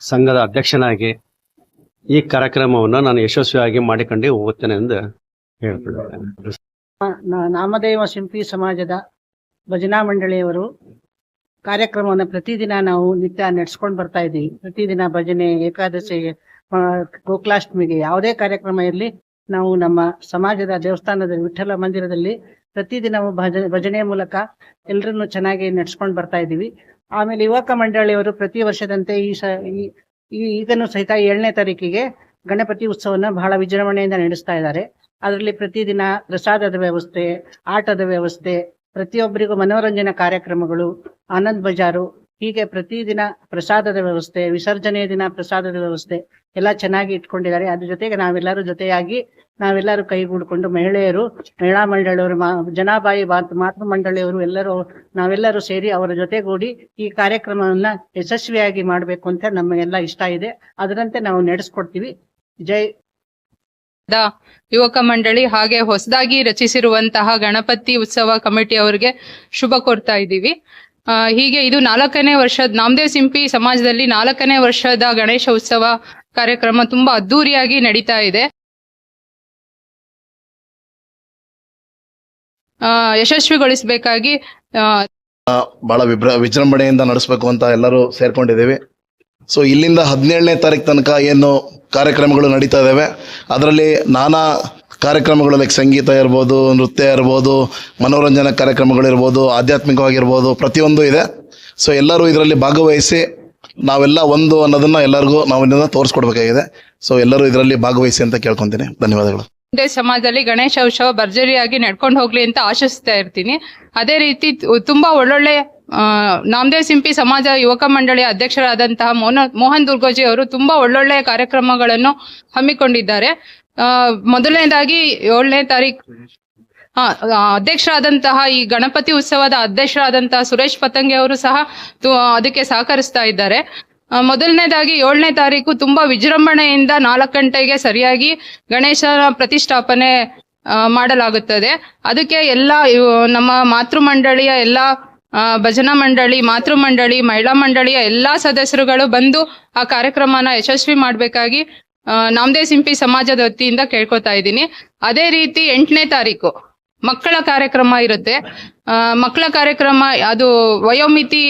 ಸಂಘದ ಅಧ್ಯಕ್ಷನಾಗಿ ಈ ಕಾರ್ಯಕ್ರಮವನ್ನು ನಾನು ಯಶಸ್ವಿಯಾಗಿ ಮಾಡಿಕೊಂಡು ಹೋಗುತ್ತೇನೆ ಎಂದು ಹೇಳ್ತಿದ್ದೇನೆ ನಾಮದೇವ ಸಿಂಪಿ ಸಮಾಜದ ಭಜನಾ ಮಂಡಳಿಯವರು ಕಾರ್ಯಕ್ರಮವನ್ನು ಪ್ರತಿದಿನ ನಾವು ನಿತ್ಯ ನಡೆಸ್ಕೊಂಡು ಬರ್ತಾ ಇದ್ದೀವಿ. ಪ್ರತಿದಿನ ಭಜನೆ ಏಕಾದಶಿಗೆ ಆ, ಗೋಕುಲಾಷ್ಟಮಿಗೆ ಯಾವುದೇ ಕಾರ್ಯಕ್ರಮ ಇರಲಿ ನಾವು ನಮ್ಮ ಸಮಾಜದ ದೇವಸ್ಥಾನದ ವಿಠ್ಠಲ ಮಂದಿರದಲ್ಲಿ ಪ್ರತಿದಿನವೂ ಭಜನೆ ಭಜನೆಯ ಮೂಲಕ ಎಲ್ಲರನ್ನು ಚೆನ್ನಾಗಿ ನಡ್ಸ್ಕೊಂಡು ಬರ್ತಾ ಇದ್ದೀವಿ. ಆಮೇಲೆ ಯುವಕ ಮಂಡಳಿಯವರು ಪ್ರತಿ ವರ್ಷದಂತೆ ಈ ಸ ಈ- ಈಗನೂ ಸಹಿತ ಏಳನೇ ತಾರೀಕಿಗೆ ಗಣಪತಿ ಉತ್ಸವವನ್ನು ಬಹಳ ವಿಜೃಂಭಣೆಯಿಂದ ನಡೆಸ್ತಾ ಇದ್ದಾರೆ. ಅದರಲ್ಲಿ ಪ್ರತಿದಿನ ಪ್ರಸಾದದ ವ್ಯವಸ್ಥೆ, ಆಟದ ವ್ಯವಸ್ಥೆ, ಪ್ರತಿಯೊಬ್ಬರಿಗೂ ಮನೋರಂಜನಾ ಕಾರ್ಯಕ್ರಮಗಳು, ಆನಂದ್ ಬಜಾರು ಹೀಗೆ ಪ್ರತಿದಿನ ಪ್ರಸಾದದ ವ್ಯವಸ್ಥೆ, ವಿಸರ್ಜನೆಯ ದಿನ ಪ್ರಸಾದದ ವ್ಯವಸ್ಥೆ ಎಲ್ಲ ಚೆನ್ನಾಗಿ ಇಟ್ಕೊಂಡಿದ್ದಾರೆ. ಅದ್ರ ಜೊತೆಗೆ ನಾವೆಲ್ಲರೂ ಜೊತೆಯಾಗಿ ನಾವೆಲ್ಲರೂ ಕೈಗೂಡಿಕೊಂಡು ಮಹಿಳೆಯರು, ಮಹಿಳಾ ಮಂಡಳಿಯವರು, ಮಾ, ಜನಾಬಾಯಿ ಮಾತು, ಮಾತೃ ಮಂಡಳಿಯವರು ಎಲ್ಲರೂ, ನಾವೆಲ್ಲರೂ ಸೇರಿ ಅವರ ಜೊತೆಗೂಡಿ ಈ ಕಾರ್ಯಕ್ರಮವನ್ನ ಯಶಸ್ವಿಯಾಗಿ ಮಾಡಬೇಕು ಅಂತ ನಮಗೆಲ್ಲ ಇಷ್ಟ ಇದೆ. ಅದರಂತೆ ನಾವು ನಡೆಸ್ಕೊಡ್ತೀವಿ. ಜೈ. ಯುವಕ ಮಂಡಳಿ ಹಾಗೆ ಹೊಸದಾಗಿ ರಚಿಸಿರುವಂತಹ ಗಣಪತಿ ಉತ್ಸವ ಕಮಿಟಿ ಅವರಿಗೆ ಶುಭ ಕೋರ್ತಾ ಇದ್ದೀವಿ. ಹೀಗೆ ಇದು ನಾಲ್ಕನೇ ವರ್ಷದ ನಾಮದೇವ್ ಸಿಂಪಿ ಸಮಾಜದಲ್ಲಿ ನಾಲ್ಕನೇ ವರ್ಷದ ಗಣೇಶ ಉತ್ಸವ ಕಾರ್ಯಕ್ರಮ ತುಂಬಾ ಅದ್ದೂರಿಯಾಗಿ ನಡೀತಾ ಇದೆ. ಯಶಸ್ವಿಗೊಳಿಸಬೇಕಾಗಿ ಬಹಳ ವಿಭ್ರ, ವಿಜೃಂಭಣೆಯಿಂದ ನಡೆಸಬೇಕು ಅಂತ ಎಲ್ಲರೂ ಸೇರ್ಕೊಂಡಿದ್ದೀವಿ. ಸೊ ಇಲ್ಲಿಂದ ಹದಿನೇಳನೇ ತಾರೀಕು ತನಕ ಏನು ಕಾರ್ಯಕ್ರಮಗಳು ನಡೀತಾ ಇದ್ದಾವೆ. ಅದರಲ್ಲಿ ನಾನಾ ಕಾರ್ಯಕ್ರಮಗಳು ಲೈಕ್ ಸಂಗೀತ ಇರ್ಬೋದು, ನೃತ್ಯ ಇರ್ಬೋದು, ಮನೋರಂಜನಾ ಕಾರ್ಯಕ್ರಮಗಳಿರ್ಬೋದು, ಆಧ್ಯಾತ್ಮಿಕವಾಗಿರ್ಬೋದು, ಪ್ರತಿಯೊಂದು ಇದೆ. ಸೊ ಎಲ್ಲರೂ ಇದರಲ್ಲಿ ಭಾಗವಹಿಸಿ ನಾವೆಲ್ಲ ಒಂದು ಅನ್ನೋದನ್ನ ಎಲ್ಲರಿಗೂ ನಾವು ಇದನ್ನು ತೋರಿಸ್ಕೊಡ್ಬೇಕಾಗಿದೆ. ಸೊ ಎಲ್ಲರೂ ಇದರಲ್ಲಿ ಭಾಗವಹಿಸಿ ಅಂತ ಕೇಳ್ಕೊತೀನಿ. ಧನ್ಯವಾದಗಳು. ಸಮಾಜದಲ್ಲಿ ಗಣೇಶ ಉತ್ಸವ ಭರ್ಜರಿಯಾಗಿ ನಡ್ಕೊಂಡು ಹೋಗ್ಲಿ ಅಂತ ಆಶಿಸ್ತಾ ಇರ್ತೀನಿ. ಅದೇ ರೀತಿ ತುಂಬಾ ಒಳ್ಳೊಳ್ಳೆ ನಾಮದೇವ್ ಸಿಂಪಿ ಸಮಾಜ ಯುವಕ ಮಂಡಳಿಯ ಅಧ್ಯಕ್ಷರಾದಂತಹ ಮೋನ ಮೋಹನ್ ದುರ್ಗೋಜಿ ಅವರು ತುಂಬಾ ಒಳ್ಳೊಳ್ಳೆ ಕಾರ್ಯಕ್ರಮಗಳನ್ನು ಹಮ್ಮಿಕೊಂಡಿದ್ದಾರೆ. ಮೊದಲನೇದಾಗಿ ಏಳನೇ ತಾರೀಕು ಅಧ್ಯಕ್ಷರಾದಂತಹ ಈ ಗಣಪತಿ ಉತ್ಸವದ ಅಧ್ಯಕ್ಷರಾದಂತಹ ಸುರೇಶ್ ಪತಂಗಿ ಅವರು ಸಹ ಅದಕ್ಕೆ ಸಹಕರಿಸ್ತಾ ಇದ್ದಾರೆ. ಮೊದಲನೇದಾಗಿ ಏಳನೇ ತಾರೀಕು ತುಂಬಾ ವಿಜೃಂಭಣೆಯಿಂದ ನಾಲ್ಕು ಗಂಟೆಗೆ ಸರಿಯಾಗಿ ಗಣೇಶನ ಪ್ರತಿಷ್ಠಾಪನೆ ಮಾಡಲಾಗುತ್ತದೆ. ಅದಕ್ಕೆ ಎಲ್ಲ ನಮ್ಮ ಮಾತೃ ಮಂಡಳಿಯ ಎಲ್ಲ ಭಜನಾ ಮಂಡಳಿ ಮಾತೃ ಮಂಡಳಿ ಮಹಿಳಾ ಮಂಡಳಿಯ ಎಲ್ಲಾ ಸದಸ್ಯರುಗಳು ಬಂದು ಆ ಕಾರ್ಯಕ್ರಮನ ಯಶಸ್ವಿ ಮಾಡಬೇಕಾಗಿ ನಾಮದೇವ್ ಸಿಂಪಿ ಸಮಾಜದ ವತಿಯಿಂದ ಕೇಳ್ಕೊತಾ ಇದ್ದೀನಿ. ಅದೇ ರೀತಿ ಎಂಟನೇ ತಾರೀಕು ಮಕ್ಕಳ ಕಾರ್ಯಕ್ರಮ ಇರುತ್ತೆ. ಮಕ್ಕಳ ಕಾರ್ಯಕ್ರಮ ಅದು ವಯೋಮಿತಿ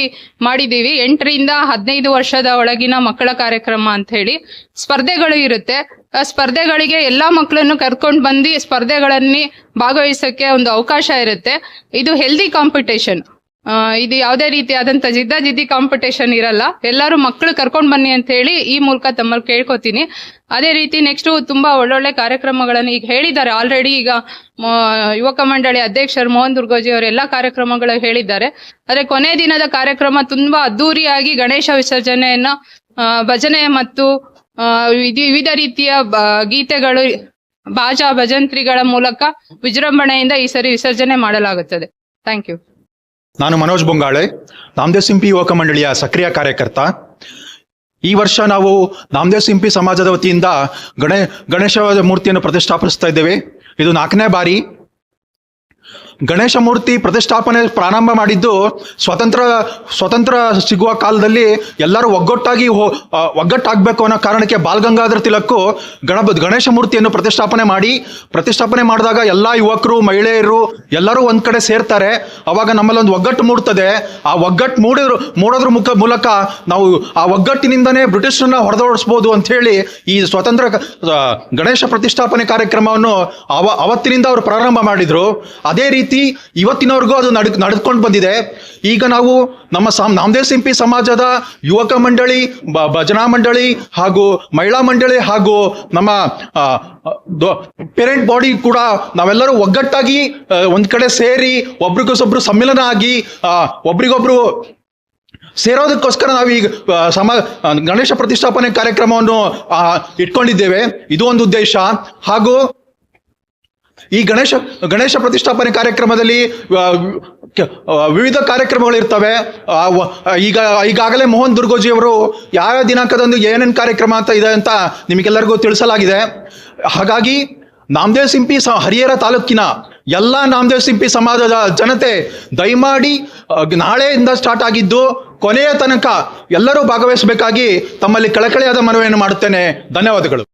ಮಾಡಿದೀವಿ ಎಂಟರಿಂದ ಹದಿನೈದು ವರ್ಷದ ಒಳಗಿನ ಮಕ್ಕಳ ಕಾರ್ಯಕ್ರಮ ಅಂತ ಹೇಳಿ ಸ್ಪರ್ಧೆಗಳು ಇರುತ್ತೆ. ಸ್ಪರ್ಧೆಗಳಿಗೆ ಎಲ್ಲಾ ಮಕ್ಕಳನ್ನು ಕರ್ಕೊಂಡು ಬಂದು ಸ್ಪರ್ಧೆಗಳಲ್ಲಿ ಭಾಗವಹಿಸಕ್ಕೆ ಒಂದು ಅವಕಾಶ ಇರುತ್ತೆ. ಇದು ಹೆಲ್ದಿ ಕಾಂಪಿಟೇಷನ್ ಇದು ಯಾವುದೇ ರೀತಿಯಾದಂತ ಜಿದ್ದಾಜಿದ್ದಿ ಕಾಂಪಿಟೇಷನ್ ಇರಲ್ಲ. ಎಲ್ಲರೂ ಮಕ್ಕಳು ಕರ್ಕೊಂಡು ಬನ್ನಿ ಅಂತ ಹೇಳಿ ಈ ಮೂಲಕ ತಮ್ಮಲ್ಲಿ ಕೇಳ್ಕೊತೀನಿ. ಅದೇ ರೀತಿ ನೆಕ್ಸ್ಟ್ ತುಂಬಾ ಒಳ್ಳೊಳ್ಳೆ ಕಾರ್ಯಕ್ರಮಗಳನ್ನು ಈಗ ಹೇಳಿದ್ದಾರೆ. ಆಲ್ರೆಡಿ ಈಗ ಯುವಕ ಮಂಡಳಿ ಅಧ್ಯಕ್ಷರು ಮೋಹನ್ ದುರ್ಗೋಜಿ ಅವರು ಎಲ್ಲಾ ಕಾರ್ಯಕ್ರಮಗಳು ಹೇಳಿದ್ದಾರೆ. ಆದ್ರೆ ಕೊನೆ ದಿನದ ಕಾರ್ಯಕ್ರಮ ತುಂಬಾ ಅದ್ದೂರಿಯಾಗಿ ಗಣೇಶ ವಿಸರ್ಜನೆಯನ್ನ ಆ, ಭಜನೆ ಮತ್ತು ಆ, ವಿಧಿ- ವಿವಿಧ ರೀತಿಯ ಗೀತೆಗಳು ಬಾಜಾ ಭಜಂತ್ರಿಗಳ ಮೂಲಕ ವಿಜೃಂಭಣೆಯಿಂದ ಈ ಸರಿ ವಿಸರ್ಜನೆ ಮಾಡಲಾಗುತ್ತದೆ. ಥ್ಯಾಂಕ್ ಯು ನಾನು ಮನೋಜ್ ಬೊಂಗಾಳೆ, ನಾಮದೇವ್ ಸಿಂಪಿ ಯುವಕ ಮಂಡಳಿಯ ಸಕ್ರಿಯ ಕಾರ್ಯಕರ್ತ. ಈ ವರ್ಷ ನಾವು ನಾಮದೇವ್ ಸಿಂಪಿ ಸಮಾಜದ ವತಿಯಿಂದ ಗಣೇ ಗಣೇಶ ಮೂರ್ತಿಯನ್ನು ಪ್ರತಿಷ್ಠಾಪಿಸ್ತಾ ಇದ್ದೇವೆ. ಇದು ನಾಲ್ಕನೇ ಬಾರಿ ಗಣೇಶ ಮೂರ್ತಿ ಪ್ರತಿಷ್ಠಾಪನೆ ಪ್ರಾರಂಭ ಮಾಡಿದ್ದು ಸ್ವತಂತ್ರ ಸ್ವತಂತ್ರ ಸಿಗುವ ಕಾಲದಲ್ಲಿ ಎಲ್ಲರೂ ಒಗ್ಗಟ್ಟಾಗಿ ಹೋ- ಒಗ್ಗಟ್ಟಾಗಬೇಕು ಅನ್ನೋ ಕಾರಣಕ್ಕೆ ಬಾಲ್ ಗಂಗಾಧರ ತಿಲಕ್ಕು ಗಣಪ, ಗಣೇಶ ಮೂರ್ತಿಯನ್ನು ಪ್ರತಿಷ್ಠಾಪನೆ ಮಾಡಿ, ಪ್ರತಿಷ್ಠಾಪನೆ ಮಾಡಿದಾಗ ಎಲ್ಲ ಯುವಕರು, ಮಹಿಳೆಯರು ಎಲ್ಲರೂ ಒಂದು ಕಡೆ ಸೇರ್ತಾರೆ. ಅವಾಗ ನಮ್ಮಲ್ಲಿ ಒಂದು ಒಗ್ಗಟ್ಟು ಮೂಡ್ತದೆ. ಆ ಒಗ್ಗಟ್ಟು ಮೂಡಿದ್ರು, ಮೂಡೋದ್ರ ಮುಖ, ಮೂಲಕ ನಾವು ಆ ಒಗ್ಗಟ್ಟಿನಿಂದನೇ ಬ್ರಿಟಿಷರನ್ನ ಹೊರದೋಡಿಸ್ಬೋದು ಅಂತ ಹೇಳಿ ಈ ಸ್ವತಂತ್ರ ಗಣೇಶ ಪ್ರತಿಷ್ಠಾಪನೆ ಕಾರ್ಯಕ್ರಮವನ್ನು ಅವ, ಅವತ್ತಿನಿಂದ ಅವರು ಪ್ರಾರಂಭ ಮಾಡಿದ್ರು. ಅದೇ ರೀತಿ ಇವತ್ತಿನವರೆಗೂ ಅದು ನಡ್, ನಡೆದುಕೊಂಡು ಬಂದಿದೆ. ಈಗ ನಾವು ನಮ್ಮ ಸಾಮ್, ನಾಮದೇವ್ ಸಿಂಪಿ ಸಮಾಜದ ಯುವಕ ಮಂಡಳಿ ಭಜನಾ ಮಂಡಳಿ ಹಾಗೂ ಮಹಿಳಾ ಮಂಡಳಿ ಹಾಗೂ ನಮ್ಮ ಪೇರೆಂಟ್ ಬಾಡಿ ಕೂಡ ನಾವೆಲ್ಲರೂ ಒಗ್ಗಟ್ಟಾಗಿ ಒಂದು ಕಡೆ ಸೇರಿ ಒಬ್ರಿಗೊಬ್ಬರು ಸಮ್ಮಿಲನ ಆಗಿ ಒಬ್ರಿಗೊಬ್ರು ಸೇರೋದಕ್ಕೋಸ್ಕರ ನಾವು ಈಗ ಸಮ, ಗಣೇಶ ಪ್ರತಿಷ್ಠಾಪನೆ ಕಾರ್ಯಕ್ರಮವನ್ನು ಇಟ್ಕೊಂಡಿದ್ದೇವೆ. ಇದು ಒಂದು ಉದ್ದೇಶ. ಹಾಗೂ ಈ ಗಣೇಶ ಗಣೇಶ ಪ್ರತಿಷ್ಠಾಪನೆ ಕಾರ್ಯಕ್ರಮದಲ್ಲಿ ವಿವಿಧ ಕಾರ್ಯಕ್ರಮಗಳು ಇರ್ತವೆ. ಈಗ, ಈಗಾಗಲೇ ಮೋಹನ್ ದುರ್ಗೋಜಿ ಅವರು ಯಾವ ದಿನಾಂಕದಂದು ಏನೇನು ಕಾರ್ಯಕ್ರಮ ಅಂತ ಇದೆ ಅಂತ ನಿಮಗೆಲ್ಲರಿಗೂ ತಿಳಿಸಲಾಗಿದೆ. ಹಾಗಾಗಿ ನಾಮದೇವ್ ಸಿಂಪಿ ಸ, ಹರಿಹರ ತಾಲೂಕಿನ ಎಲ್ಲ ನಾಮದೇವ್ ಸಿಂಪಿ ಸಮಾಜದ ಜನತೆ ದಯಮಾಡಿ ನಾಳೆಯಿಂದ ಸ್ಟಾರ್ಟ್ ಆಗಿದ್ದು ಕೊನೆಯ ತನಕ ಎಲ್ಲರೂ ಭಾಗವಹಿಸಬೇಕಾಗಿ ತಮ್ಮಲ್ಲಿ ಕಳಕಳಿಯಾದ ಮನವಿಯನ್ನು ಮಾಡುತ್ತೇನೆ. ಧನ್ಯವಾದಗಳು.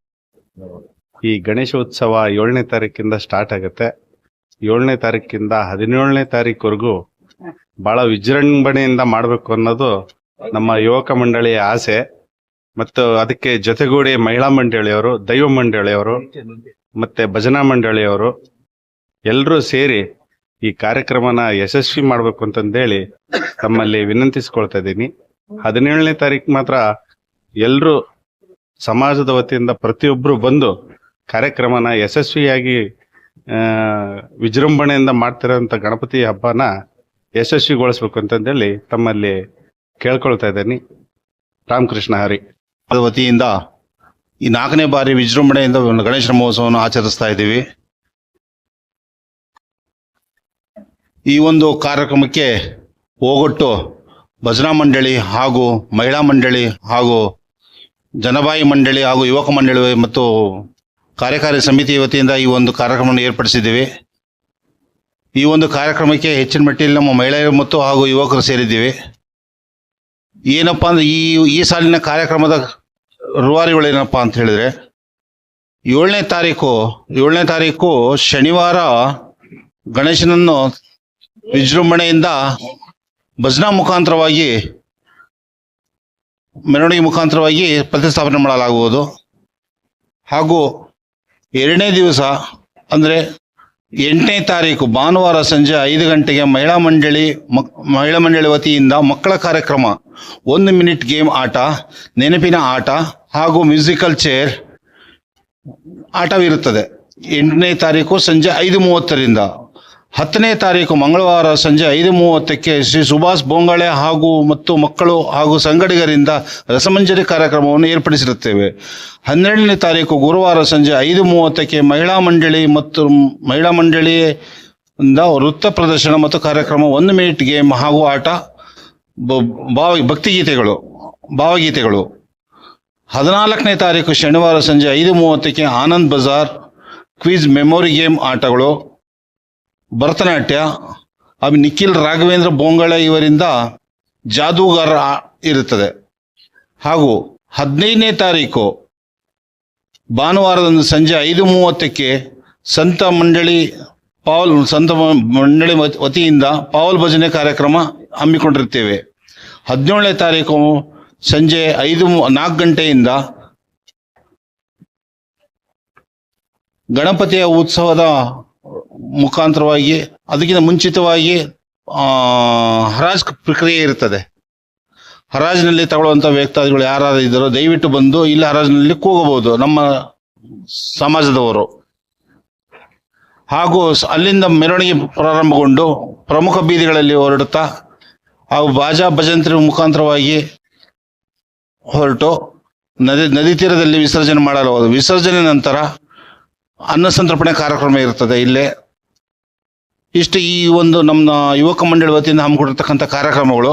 ಈ ಗಣೇಶೋತ್ಸವ ಏಳನೇ ತಾರೀಕಿಂದ ಸ್ಟಾರ್ಟ್ ಆಗುತ್ತೆ. ಏಳನೇ ತಾರೀಕಿಂದ ಹದಿನೇಳನೇ ತಾರೀಕುವರೆಗೂ ಬಹಳ ವಿಜೃಂಭಣೆಯಿಂದ ಮಾಡಬೇಕು ಅನ್ನೋದು ನಮ್ಮ ಯುವಕ ಮಂಡಳಿಯ ಆಸೆ. ಮತ್ತು ಅದಕ್ಕೆ ಜೊತೆಗೂಡಿ ಮಹಿಳಾ ಮಂಡಳಿಯವರು, ದೈವ ಮಂಡಳಿಯವರು, ಮತ್ತೆ ಭಜನಾ ಮಂಡಳಿಯವರು ಎಲ್ಲರೂ ಸೇರಿ ಈ ಕಾರ್ಯಕ್ರಮನ ಯಶಸ್ವಿ ಮಾಡಬೇಕು ಅಂತಂದೇಳಿ ತಮ್ಮಲ್ಲಿ ವಿನಂತಿಸ್ಕೊಳ್ತಾ ಇದ್ದೀನಿ. ಹದಿನೇಳನೇ ತಾರೀಕು ಮಾತ್ರ ಎಲ್ಲರೂ ಸಮಾಜದ ವತಿಯಿಂದ ಪ್ರತಿಯೊಬ್ಬರು ಬಂದು ಕಾರ್ಯಕ್ರಮನ ಯಶಸ್ವಿಯಾಗಿ ವಿಜೃಂಭಣೆಯಿಂದ ಮಾಡ್ತಿರೋಂಥ ಗಣಪತಿ ಹಬ್ಬನ ಯಶಸ್ವಿಗೊಳಿಸ್ಬೇಕು ಅಂತಂದೇಳಿ ತಮ್ಮಲ್ಲಿ ಕೇಳ್ಕೊಳ್ತಾ ಇದ್ದೀನಿ. ರಾಮಕೃಷ್ಣ ಹರಿ. ವತಿಯಿಂದ ಈ ನಾಲ್ಕನೇ ಬಾರಿ ವಿಜೃಂಭಣೆಯಿಂದ ಒಂದು ಗಣೇಶ ಮಹೋತ್ಸವವನ್ನು ಆಚರಿಸ್ತಾ ಇದ್ದೀವಿ. ಈ ಒಂದು ಕಾರ್ಯಕ್ರಮಕ್ಕೆ ಹೋಗೊಟ್ಟು ಭಜನಾ ಮಂಡಳಿ ಹಾಗೂ ಮಹಿಳಾ ಮಂಡಳಿ ಹಾಗೂ ಜನಬಾಯಿ ಮಂಡಳಿ ಹಾಗೂ ಯುವಕ ಮಂಡಳಿ ಮತ್ತು ಕಾರ್ಯಕಾರಿ ಸಮಿತಿ ವತಿಯಿಂದ ಈ ಒಂದು ಕಾರ್ಯಕ್ರಮವನ್ನು ಏರ್ಪಡಿಸಿದ್ದೀವಿ. ಈ ಒಂದು ಕಾರ್ಯಕ್ರಮಕ್ಕೆ ಹೆಚ್ಚಿನ ಮಟ್ಟಿಯಲ್ಲಿ ನಮ್ಮ ಮಹಿಳೆಯರು ಮತ್ತು ಹಾಗೂ ಯುವಕರು ಸೇರಿದ್ದೀವಿ. ಏನಪ್ಪ ಅಂದ್ರೆ ಈ ಈ ಸಾಲಿನ ಕಾರ್ಯಕ್ರಮದ ರೂವಾರಿಗಳು ಏನಪ್ಪ ಅಂತ ಹೇಳಿದ್ರೆ, ಏಳನೇ ತಾರೀಕು ಏಳನೇ ತಾರೀಕು ಶನಿವಾರ ಗಣೇಶನನ್ನು ವಿಜೃಂಭಣೆಯಿಂದ ಭಜನಾ ಮುಖಾಂತರವಾಗಿ ಮೆರವಣಿಗೆ ಮುಖಾಂತರವಾಗಿ ಪ್ರತಿಸ್ಥಾಪನೆ ಮಾಡಲಾಗುವುದು. ಹಾಗೂ ಎರಡನೇ ದಿವಸ ಅಂದರೆ ಎಂಟನೇ ತಾರೀಕು ಭಾನುವಾರ ಸಂಜೆ ಐದು ಗಂಟೆಗೆ ಮಹಿಳಾ ಮಂಡಳಿ ಮಕ್, ಮಹಿಳಾ ಮಂಡಳಿ ವತಿಯಿಂದ ಮಕ್ಕಳ ಕಾರ್ಯಕ್ರಮ, ಒಂದು ಮಿನಿಟ್ ಗೇಮ್ ಆಟ, ನೆನಪಿನ ಆಟ ಹಾಗೂ ಮ್ಯೂಸಿಕಲ್ ಚೇರ್ ಆಟವಿರುತ್ತದೆ. ಎಂಟನೇ ತಾರೀಕು ಸಂಜೆ ಐದು ಮೂವತ್ತರಿಂದ ಹತ್ತನೇ ತಾರೀಕು ಮಂಗಳವಾರ ಸಂಜೆ ಐದು ಮೂವತ್ತಕ್ಕೆ ಶ್ರೀ ಸುಭಾಷ್ ಬೊಂಗಳೆ ಹಾಗೂ ಮತ್ತು ಮಕ್ಕಳು ಹಾಗೂ ಸಂಗಡಿಗರಿಂದ ರಸಮಂಜರಿ ಕಾರ್ಯಕ್ರಮವನ್ನು ಏರ್ಪಡಿಸಿರುತ್ತೇವೆ. ಹನ್ನೆರಡನೇ ತಾರೀಕು ಗುರುವಾರ ಸಂಜೆ ಐದು ಮೂವತ್ತಕ್ಕೆ ಮಹಿಳಾ ಮಂಡಳಿ ಮತ್ತು ಮಹಿಳಾ ಮಂಡಳಿಯಿಂದ ವೃತ್ತ ಪ್ರದರ್ಶನ ಮತ್ತು ಕಾರ್ಯಕ್ರಮ ಒಂದು ಮಿನಿಟ್ ಗೇಮ್ ಹಾಗೂ ಆಟ ಭಾವ, ಭಕ್ತಿಗೀತೆಗಳು, ಭಾವಗೀತೆಗಳು. ಹದಿನಾಲ್ಕನೇ ತಾರೀಕು ಶನಿವಾರ ಸಂಜೆ ಐದು ಮೂವತ್ತಕ್ಕೆ Anand Bazar quiz memory game ಆಟಗಳು ಭರತನಾಟ್ಯ, ಅಭಿ ನಿಖಿಲ್ ರಾಘವೇಂದ್ರ ಬೊಂಗಳೆ ಇವರಿಂದ ಜಾದೂಗಾರ ಇರುತ್ತದೆ. ಹಾಗೂ ಹದಿನೈದನೇ ತಾರೀಕು ಭಾನುವಾರದಂದು ಸಂಜೆ ಐದು ಮೂವತ್ತಕ್ಕೆ ಸಂತ ಮಂಡಳಿ ಪಾವಲ್, ಸಂತ ಮಂಡಳಿ ವತ್- ವತಿಯಿಂದ ಪಾವಲ್ ಭಜನೆ ಕಾರ್ಯಕ್ರಮ ಹಮ್ಮಿಕೊಂಡಿರ್ತೇವೆ. ಹದಿನೇಳನೇ ತಾರೀಕು ಸಂಜೆ ಐದು ನಾಲ್ಕು ಗಂಟೆಯಿಂದ ಗಣಪತಿಯ ಉತ್ಸವದ ಮುಖಾಂತರವಾಗಿ, ಅದಕ್ಕಿಂತ ಮುಂಚಿತವಾಗಿ ಹರಾಜ್ ಪ್ರಕ್ರಿಯೆ ಇರ್ತದೆ. ಹರಾಜಿನಲ್ಲಿ ತಗೊಳ್ಳುವಂಥ ವ್ಯಕ್ತಾದಿಗಳು ಯಾರು ಇದ್ದಾರೋ ದಯವಿಟ್ಟು ಬಂದು ಇಲ್ಲಿ ಹರಾಜಿನಲ್ಲಿ ಕೂಗಬಹುದು, ನಮ್ಮ ಸಮಾಜದವರು. ಹಾಗೂ ಅಲ್ಲಿಂದ ಮೆರವಣಿಗೆ ಪ್ರಾರಂಭಗೊಂಡು ಪ್ರಮುಖ ಬೀದಿಗಳಲ್ಲಿ ಹೊರಡುತ್ತಾ, ಹಾಗೂ ಬಾಜಾ ಭಜಂತ್ರಿ ಮುಖಾಂತರವಾಗಿ ಹೊರಟು, ನದಿ ನದಿ ತೀರದಲ್ಲಿ ವಿಸರ್ಜನೆ ಮಾಡಲು ವಿಸರ್ಜನೆ ನಂತರ ಅನ್ನ ಸಂತರ್ಪಣೆ ಕಾರ್ಯಕ್ರಮ ಇರ್ತದೆ ಇಲ್ಲೇ. ಇಷ್ಟು ಈ ಒಂದು ನಮ್ಮ ಯುವಕ ಮಂಡಳಿ ವತಿಯಿಂದ ಹಮ್ಮಿಕೊಂಡಿರ್ತಕ್ಕಂಥ ಕಾರ್ಯಕ್ರಮಗಳು.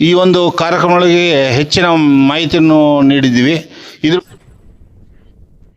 ಈ ಒಂದು ಕಾರ್ಯಕ್ರಮಗಳಿಗೆ ಹೆಚ್ಚಿನ ಮಾಹಿತಿಯನ್ನು ನೀಡಿದ್ದೀವಿ. ಇದ್ರ